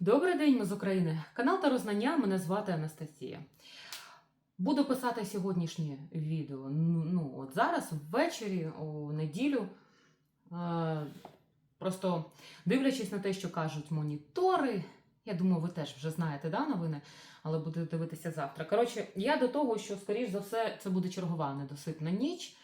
Добрий день, ми з України. Канал та Рознання. Мене звати Анастасія. Буду писати сьогоднішнє відео. Ну, ну, от зараз, ввечері, у неділю. Е, просто дивлячись на те, що кажуть монітори. Я думаю, ви теж вже знаєте да, новини, але будете дивитися завтра. Коротше, я до того, що, скоріш за все, це буде чергова недосипна ніч.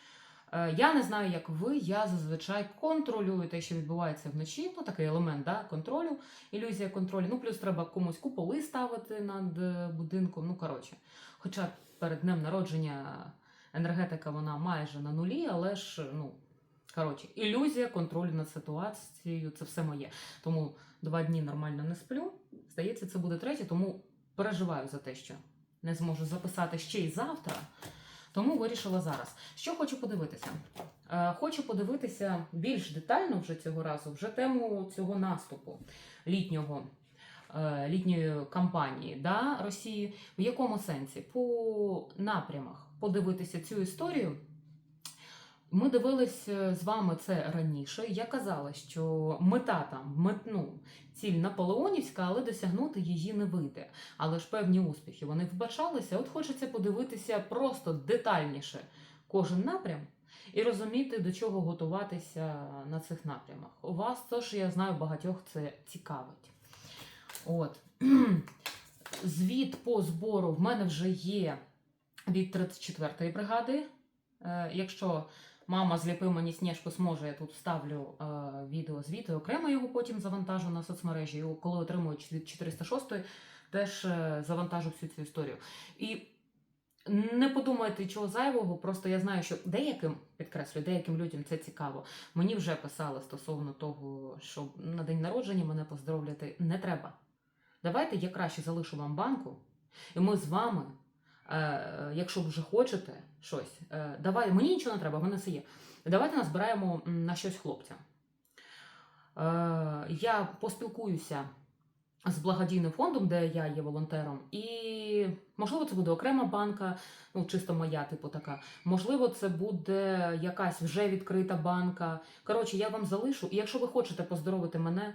Е, Я не знаю, як ви. Я зазвичай контролюю те, що відбувається вночі. Ну, такий елемент да, контролю, ілюзія контролю. Ну, плюс треба комусь куполи ставити над е, будинком. Ну, коротше. Хоча перед днем народження енергетика вона майже на нулі, але ж, ну, коротше, ілюзія контролю над ситуацією це все моє. Тому два дні нормально не сплю. Здається, це буде третє, тому переживаю за те, що не зможу записати ще й завтра. Тому вирішила зараз. Що хочу подивитися? Е, хочу подивитися більш детально вже цього разу, вже тему цього наступу літнього, е, літньої кампанії да, Росії. В якому сенсі? По напрямах подивитися цю історію. Ми дивились е, з вами це раніше. Я казала, що мета там, мет, ну, ціль наполеонівська, але досягнути її не вийде. Але ж певні успіхи вони вбачалися. От хочеться подивитися просто детальніше кожен напрям і розуміти, до чого готуватися на цих напрямах. У вас тож, я знаю, багатьох це цікавить. От. Звіт по збору в мене вже є від 34-ї бригади. Е, Якщо мама зліпи мені сніжку зможе, я тут вставлю е, відео звіту, окремо його потім завантажу на соцмережі. І коли отримую від 406-ї, теж е, завантажу всю цю історію. І не подумайте чого зайвого, просто я знаю, що деяким, підкреслюю, деяким людям це цікаво. Мені вже писали стосовно того, що на день народження мене поздоровляти не треба. Давайте я краще залишу вам банку, і ми з вами, якщо вже хочете щось, е, давай, мені нічого не треба, в мене все є. Давайте назбираємо на щось хлопця. Е, я поспілкуюся з благодійним фондом, де я є волонтером, і можливо це буде окрема банка, ну чисто моя, типу така. Можливо, це буде якась вже відкрита банка. Коротше, я вам залишу. І якщо ви хочете поздоровити мене,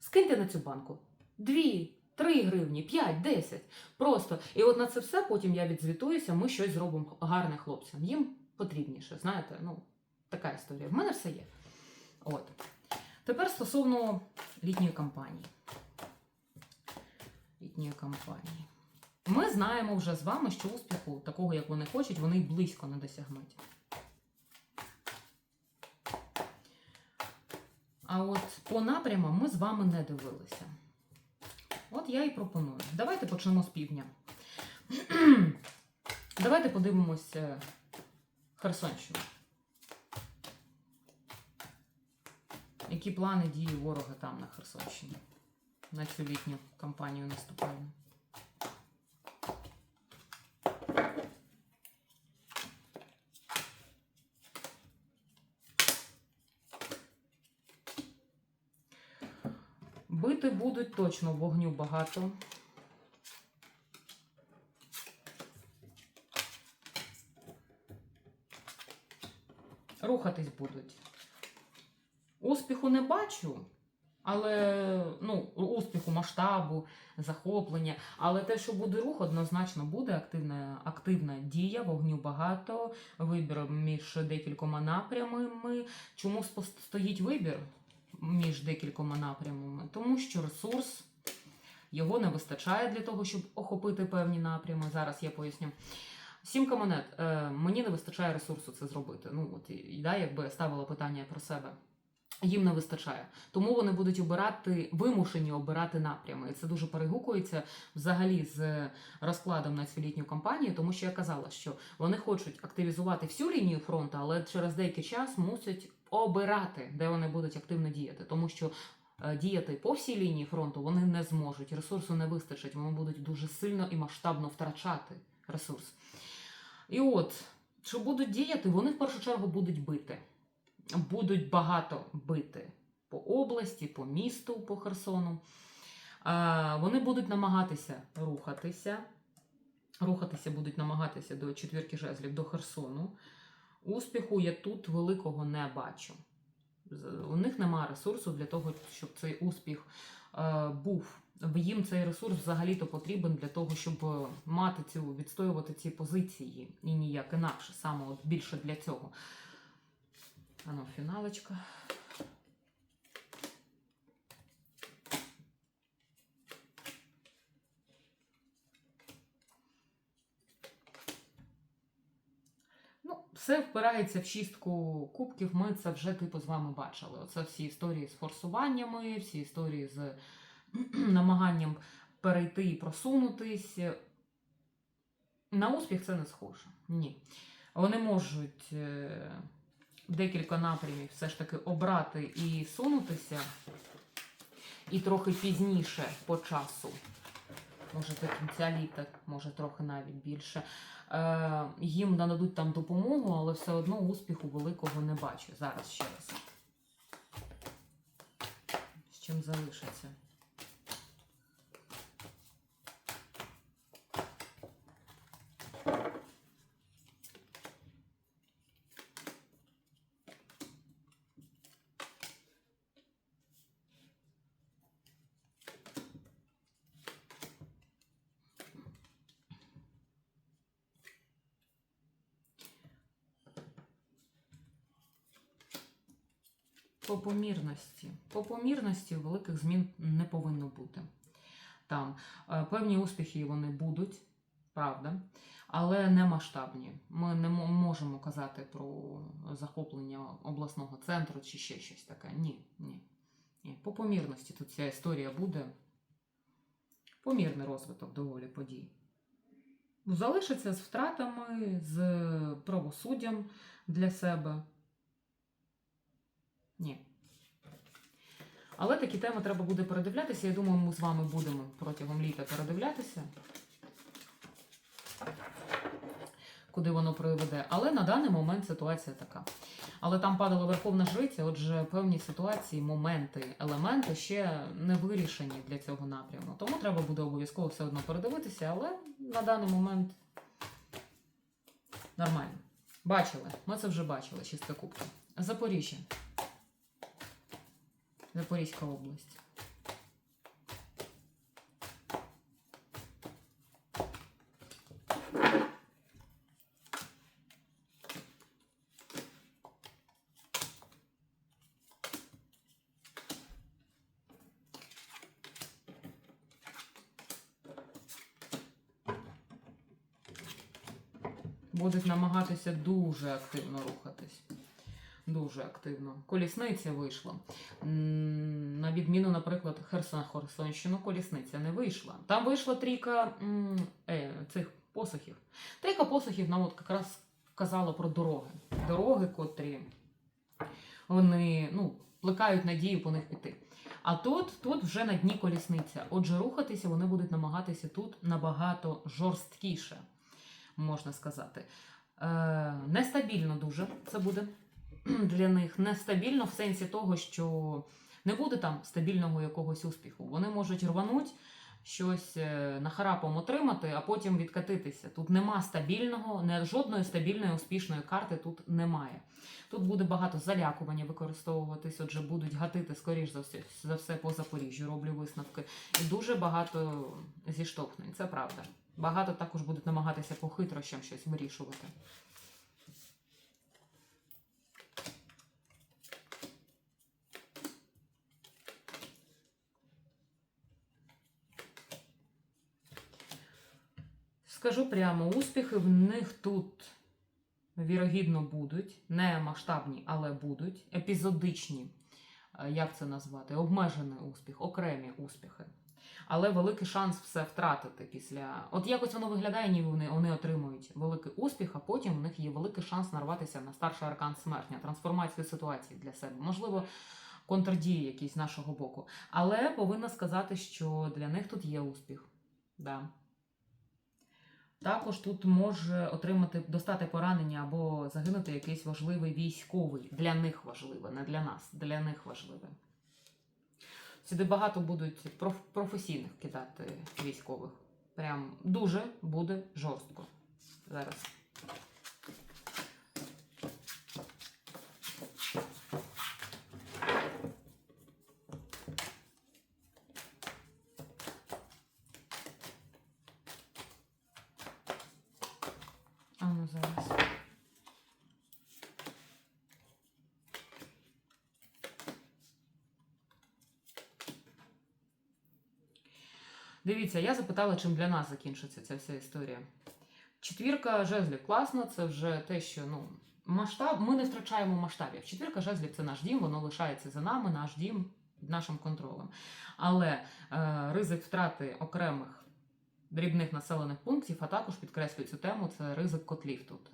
скиньте на цю банку. Дві, три гривні, п'ять, десять. Просто. І от на це все потім я відзвітуюся, ми щось зробимо гарне хлопцям. Їм потрібніше, знаєте, ну, така історія. В мене все є. От. Тепер стосовно літньої кампанії. Літньої кампанії. Ми знаємо вже з вами, що успіху, такого, як вони хочуть, вони близько не досягнуть. А от по напрямам ми з вами не дивилися. От я і пропоную. Давайте почнемо з півдня. Давайте подивимося Херсонщину. Які плани дії ворога там на Херсонщині? На цю літню кампанію наступальну. Бити будуть точно вогню багато. Рухатись будуть. Успіху не бачу, але ну, успіху, масштабу, захоплення. Але те, що буде рух, однозначно буде активна, активна дія, вогню багато, вибір між декількома напрямами. Чому стоїть вибір? Між декількома напрямами, тому що ресурс його не вистачає для того, щоб охопити певні напрями. Зараз я поясню. Сімка монет. Е, мені не вистачає ресурсу це зробити. Ну от і да, якби я ставила питання про себе. Їм не вистачає, тому вони будуть обирати вимушені обирати напрями. І це дуже перегукується взагалі з розкладом на цю літню кампанію, тому що я казала, що вони хочуть активізувати всю лінію фронту, але через деякий час мусять обирати, де вони будуть активно діяти, тому що е, діяти по всій лінії фронту вони не зможуть. Ресурсу не вистачить. Вони будуть дуже сильно і масштабно втрачати ресурс. І от, що будуть діяти, вони в першу чергу будуть бити. Будуть багато бити по області, по місту, по Херсону. Вони будуть намагатися рухатися. Рухатися будуть намагатися до четвірки жезлів, до Херсону. Успіху я тут великого не бачу. У них немає ресурсу для того, щоб цей успіх е, був їм цей ресурс взагалі-то потрібен для того, щоб е, мати цю відстоювати ці позиції і ніяк інакше, саме от більше для цього. Ано, фіналочка. Ну, все впирається в шістку кубків. Ми це вже типу з вами бачили. Оце всі історії з форсуваннями, всі історії з намаганням перейти і просунутись. На успіх це не схоже. Ні. Вони можуть е, декілька напрямів все ж таки обрати і сунутися, і трохи пізніше по часу. Може, до кінця літа, може трохи навіть більше. Е, їм нададуть там допомогу, але все одно успіху великого не бачу. Зараз ще раз. З чим залишиться? По помірності. По помірності великих змін не повинно бути. Там е, певні успіхи вони будуть, правда, але не масштабні. Ми не можемо казати про захоплення обласного центру чи ще щось таке. Ні, ні. ні. По помірності тут ця історія буде. Помірний розвиток доволі подій. Залишиться з втратами, з правосуддям для себе. Ні. Але такі теми треба буде передивлятися. Я думаю, ми з вами будемо протягом літа передивлятися, куди воно приведе. Але на даний момент ситуація така. Але там падала Верховна Жриця, отже, певні ситуації, моменти, елементи ще не вирішені для цього напряму. Тому треба буде обов'язково все одно передивитися, але на даний момент нормально. Бачили, ми це вже бачили, чиста кубка. Запоріжжя. Запорізька область. Будуть намагатися дуже активно рухатись. Дуже активно. Колісниця вийшла. На відміну, наприклад, Херсона Херсонщину колісниця не вийшла. Там вийшла трійка е, цих посохів. Трійка посохів нам от якраз казала про дороги. Дороги, котрі вони ну, плекають надію по них піти. А тут, тут вже на дні колісниця. Отже, рухатися вони будуть намагатися тут набагато жорсткіше, можна сказати. Е, нестабільно дуже це буде для них нестабільно в сенсі того, що не буде там стабільного якогось успіху. Вони можуть рвануть щось е, нахарапом отримати, а потім відкатитися. Тут нема стабільного, не жодної стабільної успішної карти тут немає. Тут буде багато залякування використовуватись, отже, будуть гатити, скоріш за все, за все по Запоріжжю, роблю висновки. І дуже багато зіштовхнень, це правда. Багато також будуть намагатися по хитрощам щось вирішувати. Скажу прямо, успіхи в них тут вірогідно будуть, не масштабні, але будуть, епізодичні, е, як це назвати, обмежений успіх, окремі успіхи. Але великий шанс все втратити після. От якось воно виглядає, ніби вони, вони отримують великий успіх, а потім у них є великий шанс нарватися на старший аркан смертня, трансформацію ситуації для себе. Можливо, контрдії якісь з нашого боку. Але повинна сказати, що для них тут є успіх. Да. Також тут може отримати достати поранення або загинути якийсь важливий військовий. Для них важливе, не для нас, для них важливе. Сюди багато будуть проф- професійних кидати військових. Прям дуже буде жорстко. Зараз. Дивіться, я запитала, чим для нас закінчиться ця вся історія. Четвірка жезлів класно, це вже те, що ну, масштаб, ми не втрачаємо масштабів. Четвірка жезлів це наш дім, воно лишається за нами, наш дім під нашим контролем. Але е, ризик втрати окремих дрібних населених пунктів, а також підкреслюю цю тему, це ризик котлів тут.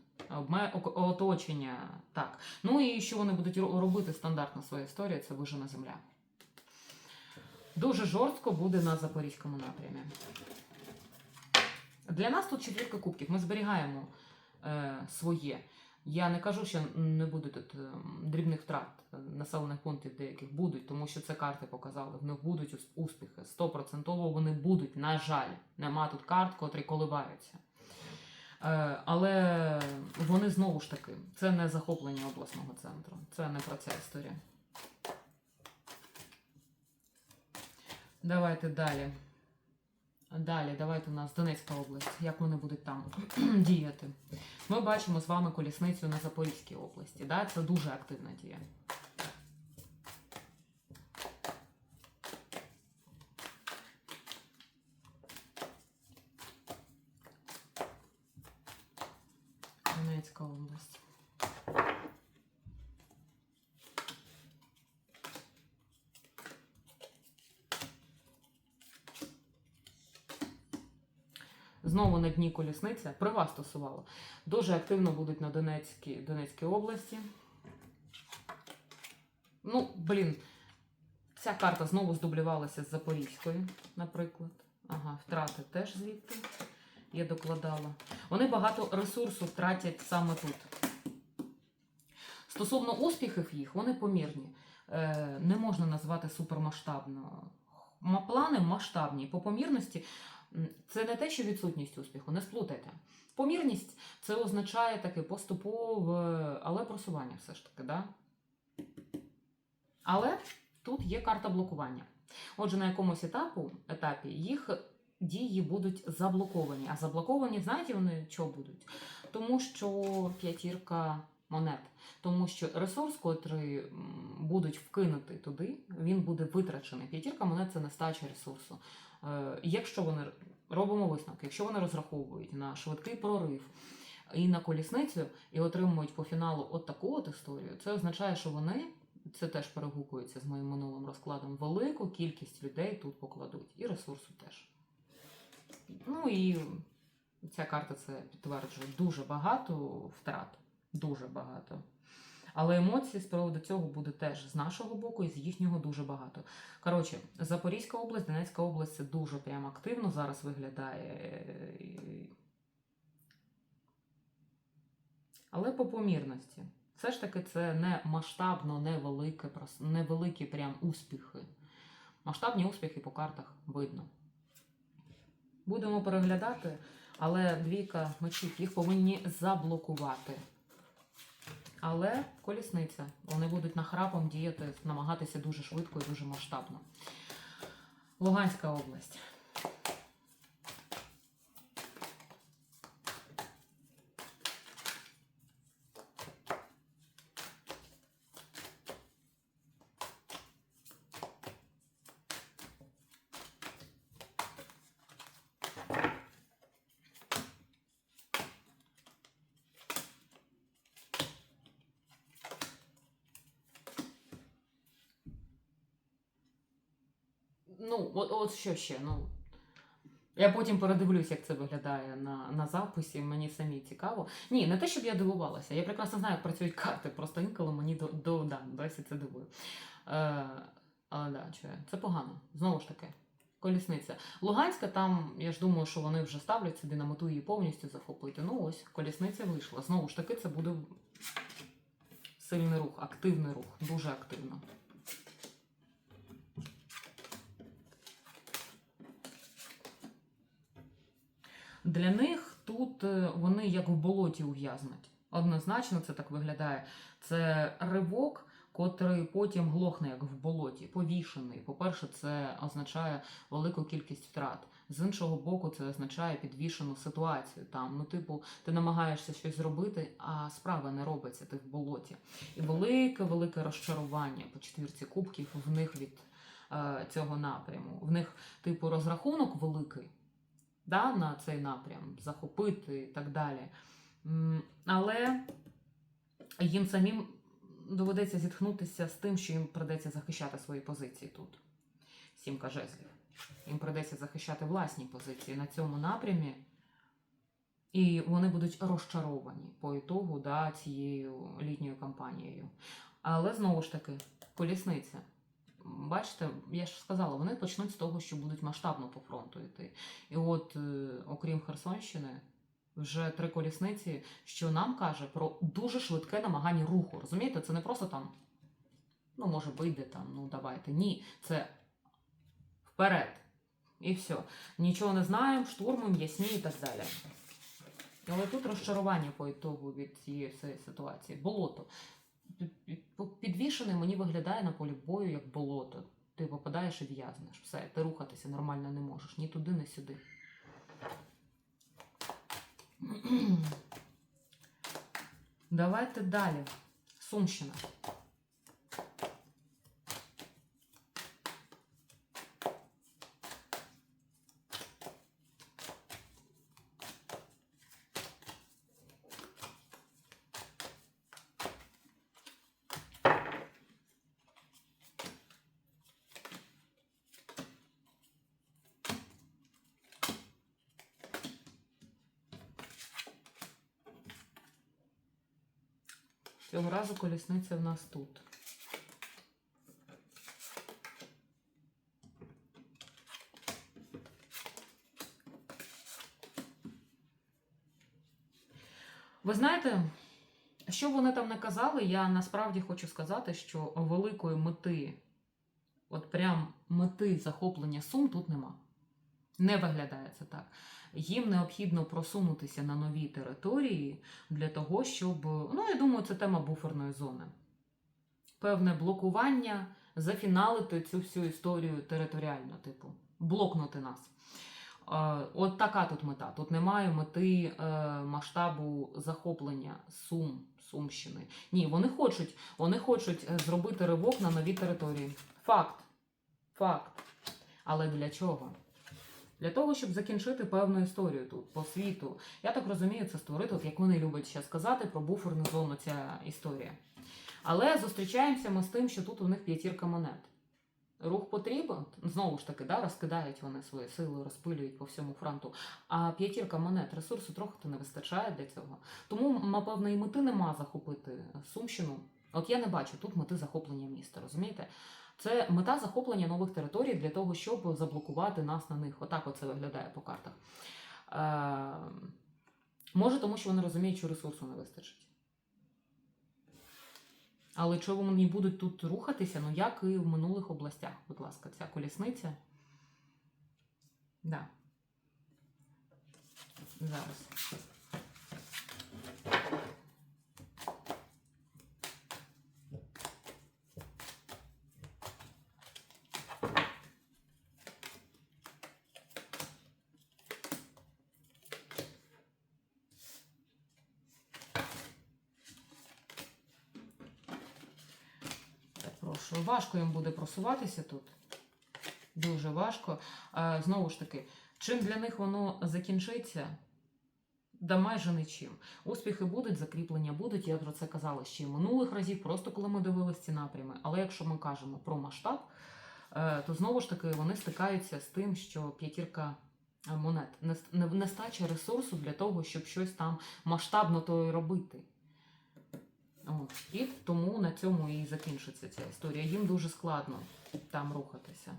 Оточення, так. Ну і що вони будуть робити стандартна своя історія, це вижена земля. Дуже жорстко буде на запорізькому напрямі. Для нас тут четвірка кубків. Ми зберігаємо е, своє. Я не кажу, що не буде тут е, дрібних втрат е, населених пунктів деяких будуть, тому що це карти показали. В них будуть успіхи. Стопроцентово вони будуть. На жаль, нема тут карт, котрі коливаються. Е, але вони знову ж таки, це не захоплення обласного центру. Це не про ця історія. Давайте далі. Далі, давайте у нас Донецька область. Як вони будуть там діяти? Ми бачимо з вами колісницю на Запорізькій області. Да? Це дуже активна дія. Донецька область. Знову дні колісниця. При вас стосувало. Дуже активно будуть на Донецькій, Донецькій області. Ну, блін, ця карта знову здублювалася з Запорізькою, наприклад. Ага, втрати теж звідти. Я докладала. Вони багато ресурсу втратять саме тут. Стосовно успіхів їх, вони помірні. Е, не можна назвати супермасштабно. Ма- Плани масштабні. По помірності це не те, що відсутність успіху, не сплутайте. Помірність це означає таке поступове, але просування все ж таки, да? Але тут є карта блокування. Отже, на якомусь етапу, етапі їх дії будуть заблоковані. А заблоковані, знаєте, вони чого будуть? Тому що п'ятірка монет. Тому що ресурс, котрий будуть вкинути туди, він буде витрачений. П'ятірка монет це нестача ресурсу. Е, Якщо вони робимо висновки, якщо вони розраховують на швидкий прорив і на колісницю і отримують по фіналу от таку от історію, це означає, що вони. Це теж перегукується з моїм минулим розкладом. Велику кількість людей тут покладуть, і ресурсу теж. Ну і ця карта це підтверджує дуже багато втрат. Дуже багато. Але емоцій з приводу цього буде теж з нашого боку і з їхнього дуже багато. Коротше, Запорізька область, Донецька область це дуже прям активно зараз виглядає. Але по помірності. Все ж таки, це не масштабно, невелике, невеликі прям успіхи. Масштабні успіхи по картах видно. Будемо переглядати, але двійка мечів їх повинні заблокувати. Але колісниця. Вони будуть нахрапом діяти, намагатися дуже швидко і дуже масштабно. Луганська область. От, що ще? Ну, я потім передивлюсь, як це виглядає на, на записі. Мені самі цікаво. Ні, не те, щоб я дивувалася. Я прекрасно знаю, як працюють карти. Просто інколи мені до, до да, досі це дивує. Е, але да, я- це погано. Знову ж таки. Колісниця. Луганська, там, я ж думаю, що вони вже ставлять собі на мету її повністю захопити. Ну ось, колісниця вийшла. Знову ж таки, це буде сильний рух, активний рух, дуже активно. Для них тут е, вони як в болоті ув'язнуть. Однозначно це так виглядає. Це ривок, котрий потім глохне як в болоті, повішений. По-перше, це означає велику кількість втрат. З іншого боку, це означає підвішену ситуацію. Там, ну, типу, ти намагаєшся щось зробити, а справа не робиться, ти в болоті. І велике, велике розчарування по четвірці кубків в них від е, цього напряму. В них, типу, розрахунок великий да, на цей напрям, захопити і так далі. Але їм самим доведеться зіткнутися з тим, що їм придеться захищати свої позиції тут. Сімка жезлів. Їм придеться захищати власні позиції на цьому напрямі. І вони будуть розчаровані по ітогу да, цією літньою кампанією. Але знову ж таки, колісниця. Бачите, я ж сказала, вони почнуть з того, що будуть масштабно по фронту йти. І от, е, окрім Херсонщини, вже три колісниці, що нам каже про дуже швидке намагання руху. Розумієте, це не просто там, ну, може, вийде там, ну давайте. Ні, це вперед. І все. Нічого не знаємо, штурмуємо, ясні і так далі. Але тут розчарування по ітогу від цієї всієї ситуації. Болото. Під- під- Підвішений мені виглядає на полі бою як болото. Ти попадаєш і в'язнеш. Все, ти рухатися нормально не можеш. Ні туди, ні сюди. Давайте далі. Сумщина. Цього разу колісниця в нас тут. Ви знаєте, що вони там не казали, я насправді хочу сказати, що великої мети, от прям мети захоплення сум тут нема. Не виглядає це так. Їм необхідно просунутися на нові території для того, щоб. Ну, я думаю, це тема буферної зони. Певне блокування, зафіналити цю всю історію територіально, типу, блокнути нас. Е, От така тут мета. Тут немає мети е, масштабу захоплення Сум, Сумщини. Ні, вони хочуть, вони хочуть е, зробити ривок на нові території. Факт. Факт. Але для чого? Для того, щоб закінчити певну історію тут, по світу. Я так розумію, це створити, от як вони люблять ще сказати, про буферну зону ця історія. Але зустрічаємося ми з тим, що тут у них п'ятірка монет. Рух потрібен, знову ж таки, да, розкидають вони свої сили, розпилюють по всьому фронту. А п'ятірка монет, ресурсу трохи не вистачає для цього. Тому, напевно, і мети нема захопити Сумщину. От я не бачу тут мети захоплення міста, розумієте? Це мета захоплення нових територій для того, щоб заблокувати нас на них. Отак оце виглядає по картах. Е, може, тому що вони розуміють, що ресурсу не вистачить. Але чого вони будуть тут рухатися, ну як і в минулих областях, будь ласка, ця колісниця. Да. Зараз. Важко їм буде просуватися тут. Дуже важко. А, знову ж таки, чим для них воно закінчиться? Да майже нічим. Успіхи будуть, закріплення будуть. Я про це казала ще й минулих разів, просто коли ми дивилися ці напрями. Але якщо ми кажемо про масштаб, е, то знову ж таки вони стикаються з тим, що п'ятірка е, монет не- не- нестача ресурсу для того, щоб щось там масштабно то і робити. От. І тому на цьому і закінчиться ця історія. Їм дуже складно там рухатися.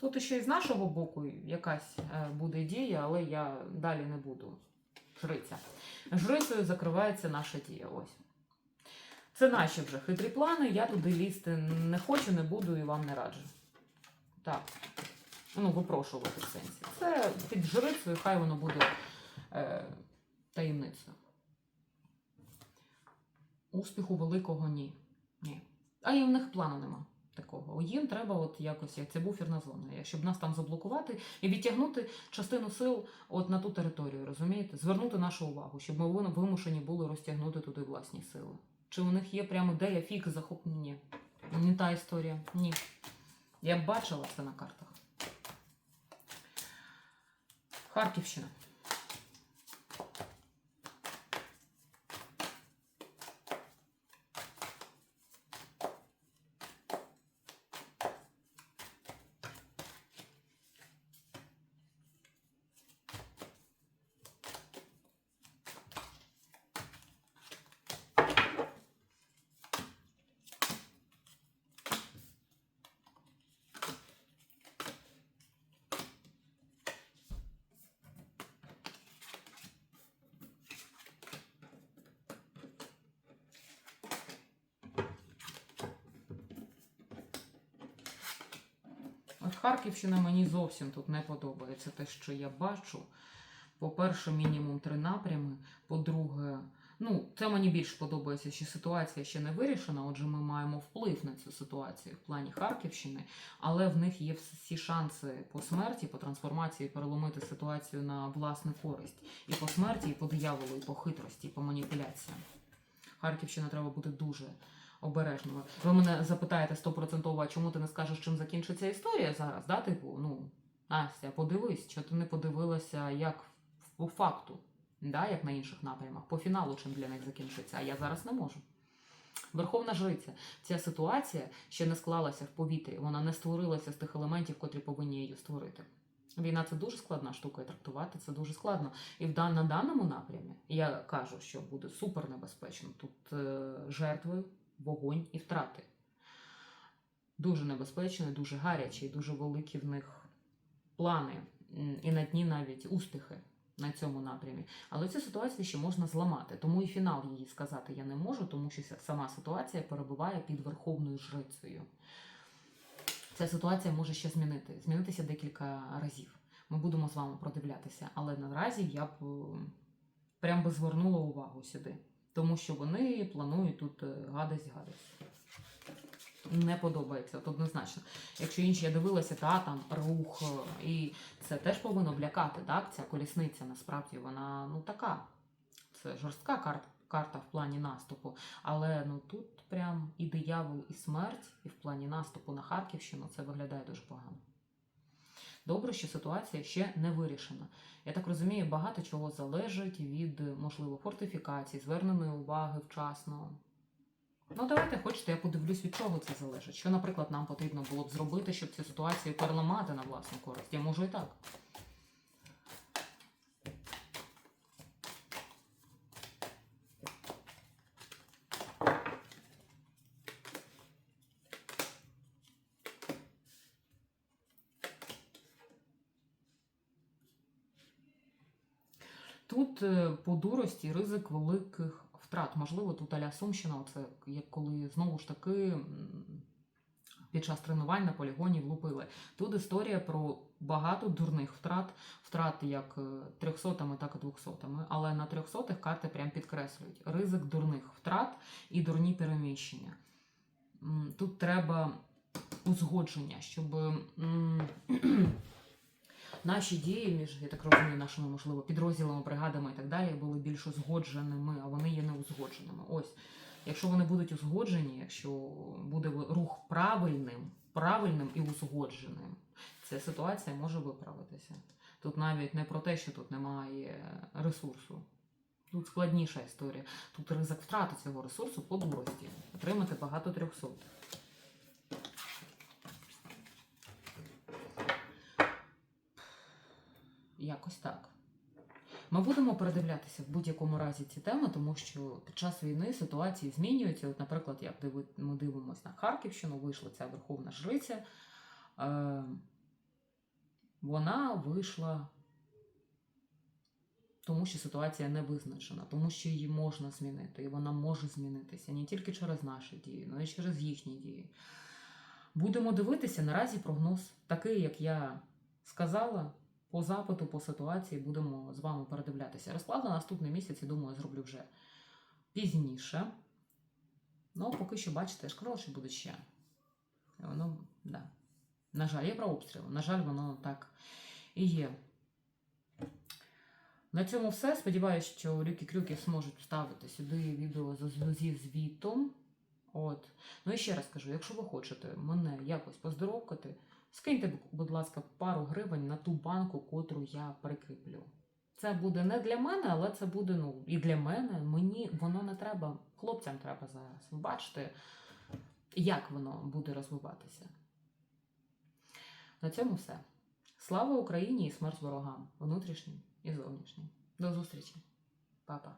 Тут ще й з нашого боку якась е, буде дія, але я далі не буду. Жриця. Жрицею закривається наша дія. Ось. Це наші вже хитрі плани. Я туди лізти не хочу, не буду і вам не раджу. Так. Ну, випрошувати в сенсі. Це під жрицею, хай воно буде е, таємницею. Успіху великого ні. ні. А і в них плану нема такого. Їм треба от якось, як це буферна зона, щоб нас там заблокувати і відтягнути частину сил от на ту територію, розумієте? Звернути нашу увагу, щоб ми вимушені були розтягнути туди власні сили. Чи у них є прямо ідея фік захоплення? Не та історія. Ні. Я б бачила це на картах. Харківщина. Харківщина мені зовсім тут не подобається те, що я бачу. По-перше, мінімум три напрями. По-друге, ну, це мені більш подобається, що ситуація ще не вирішена. Отже, ми маємо вплив на цю ситуацію в плані Харківщини, але в них є всі шанси по смерті, по трансформації переломити ситуацію на власну користь. І по смерті, і по дияволу, і по хитрості, і по маніпуляціям. Харківщина треба бути дуже обережними. Ви мене запитаєте стопроцентово, чому ти не скажеш, чим закінчиться історія зараз? Да? Типу, ну, Настя, подивись, що ти не подивилася, як по факту, да? як на інших напрямах, по фіналу, чим для них закінчиться, а я зараз не можу. Верховна жриця, ця ситуація ще не склалася в повітрі, вона не створилася з тих елементів, котрі повинні її створити. Війна це дуже складна штука, і трактувати це дуже складно. І в на даному напрямі я кажу, що буде супер небезпечно. Тут е, жертви, вогонь і втрати. Дуже небезпечно, дуже гаряче, і дуже великі в них плани, і на дні навіть успіхи на цьому напрямі. Але цю ситуацію ще можна зламати. Тому і фінал її сказати я не можу, тому що сама ситуація перебуває під верховною жрицею. Ця ситуація може ще змінити, змінитися декілька разів. Ми будемо з вами продивлятися, але наразі я б прям би звернула увагу сюди, тому що вони планують тут е, гадость гадость. Не подобається, от однозначно. Якщо інші я дивилася, та там рух, е, і це теж повинно влякати, так? Ця колісниця насправді вона ну така. Це жорстка карта, карта в плані наступу. Але ну тут прям і диявол, і смерть, і в плані наступу на Харківщину це виглядає дуже погано. Добре, що ситуація ще не вирішена. Я так розумію, багато чого залежить від, можливо, фортифікацій, зверненої уваги вчасно. Ну, давайте хочете, я подивлюсь, від чого це залежить. Що, наприклад, нам потрібно було б зробити, щоб цю ситуацію переламати на власну користь. Я можу і так. Тут е, по дурості ризик великих втрат. Можливо, тут аля Сумщина, це як коли знову ж таки під час тренувань на полігоні влупили. Тут історія про багато дурних втрат, втрат як е, трьохсотами, так і двохсотами. Але на трьохсотих карти прям підкреслюють ризик дурних втрат і дурні переміщення. Тут треба узгодження, щоб. Наші дії між, я так розумію, нашими, можливо, підрозділами, бригадами і так далі були більш узгодженими, а вони є неузгодженими. Ось, якщо вони будуть узгоджені, якщо буде рух правильним, правильним і узгодженим, ця ситуація може виправитися. Тут навіть не про те, що тут немає ресурсу. Тут складніша історія. Тут ризик втрати цього ресурсу по дурості. Отримати багато трьохсот. Якось так. Ми будемо передивлятися в будь-якому разі ці теми, тому що під час війни ситуації змінюються. От, наприклад, як ми дивимося на Харківщину, вийшла ця Верховна Жриця. Е, вона вийшла, тому що ситуація не визначена, тому що її можна змінити, і вона може змінитися не тільки через наші дії, але й через їхні дії. Будемо дивитися наразі прогноз такий, як я сказала. По запиту, по ситуації будемо з вами передивлятися. Розклад на наступний місяць, я думаю, зроблю вже пізніше. Ну, поки що, бачите, ж казала, буде ще. Воно, да. На жаль, є про обстріли. На жаль, воно так і є. На цьому все. Сподіваюся, що Рюкі-Крюки зможуть вставити сюди відео зі звітом. От. Ну і ще раз кажу, якщо ви хочете мене якось поздоровкати, скиньте, будь ласка, пару гривень на ту банку, котру я прикріплю. Це буде не для мене, але це буде ну, і для мене. Мені воно не треба. Хлопцям треба зараз. Ви бачите, як воно буде розвиватися. На цьому все. Слава Україні і смерть ворогам, внутрішнім і зовнішнім. До зустрічі. Па-па.